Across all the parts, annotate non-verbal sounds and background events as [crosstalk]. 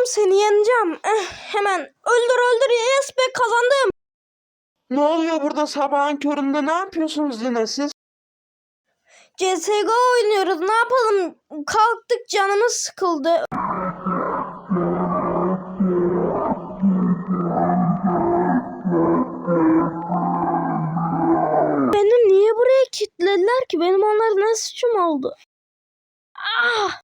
Oğlum seni yeneceğim. Eh, hemen öldür öldür yes be kazandım. Ne oluyor burada sabahın köründe ne yapıyorsunuz yine siz? CSGO oynuyoruz ne yapalım kalktık canımız sıkıldı. Beni niye buraya kilitlediler ki? Benim onlara ne suçum oldu? Ah!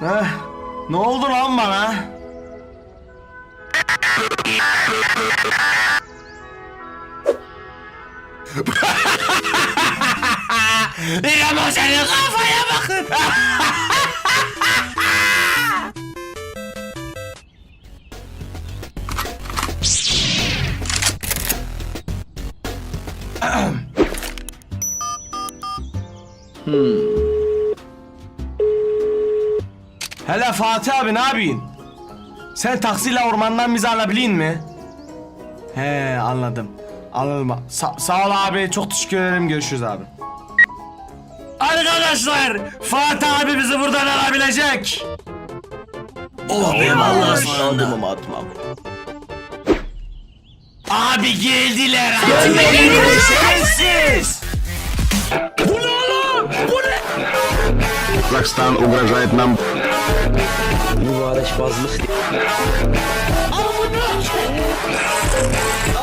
Heh, ne oldu lan bana? İrem senin kafaya bakın. Hele Fatih abi ne yapıyorsun? Sen taksiyle ormandan bizi alabilin mi? He anladım. Anladım. Sa- sağ ol abi çok teşekkür ederim görüşürüz abi. Arkadaşlar Fatih abi bizi buradan alabilecek. Oh eyvallah sonunda. atmam. Abi geldiler abi. Şerefsiz. Bu ne oğlum? Bu ne? Казахстан угрожает нам Mübarekbazlık Bu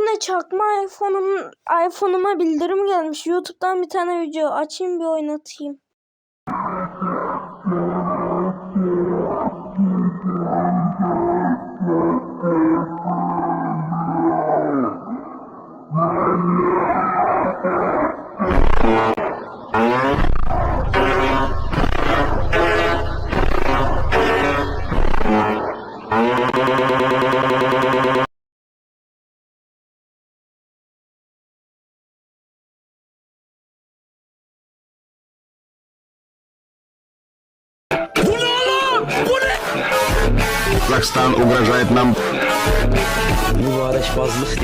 ne çakma iPhone'um iPhone'uma bildirim gelmiş. YouTube'dan bir tane video açayım bir oynatayım. [laughs] Казахстан угрожает нам. Mübarekbazlık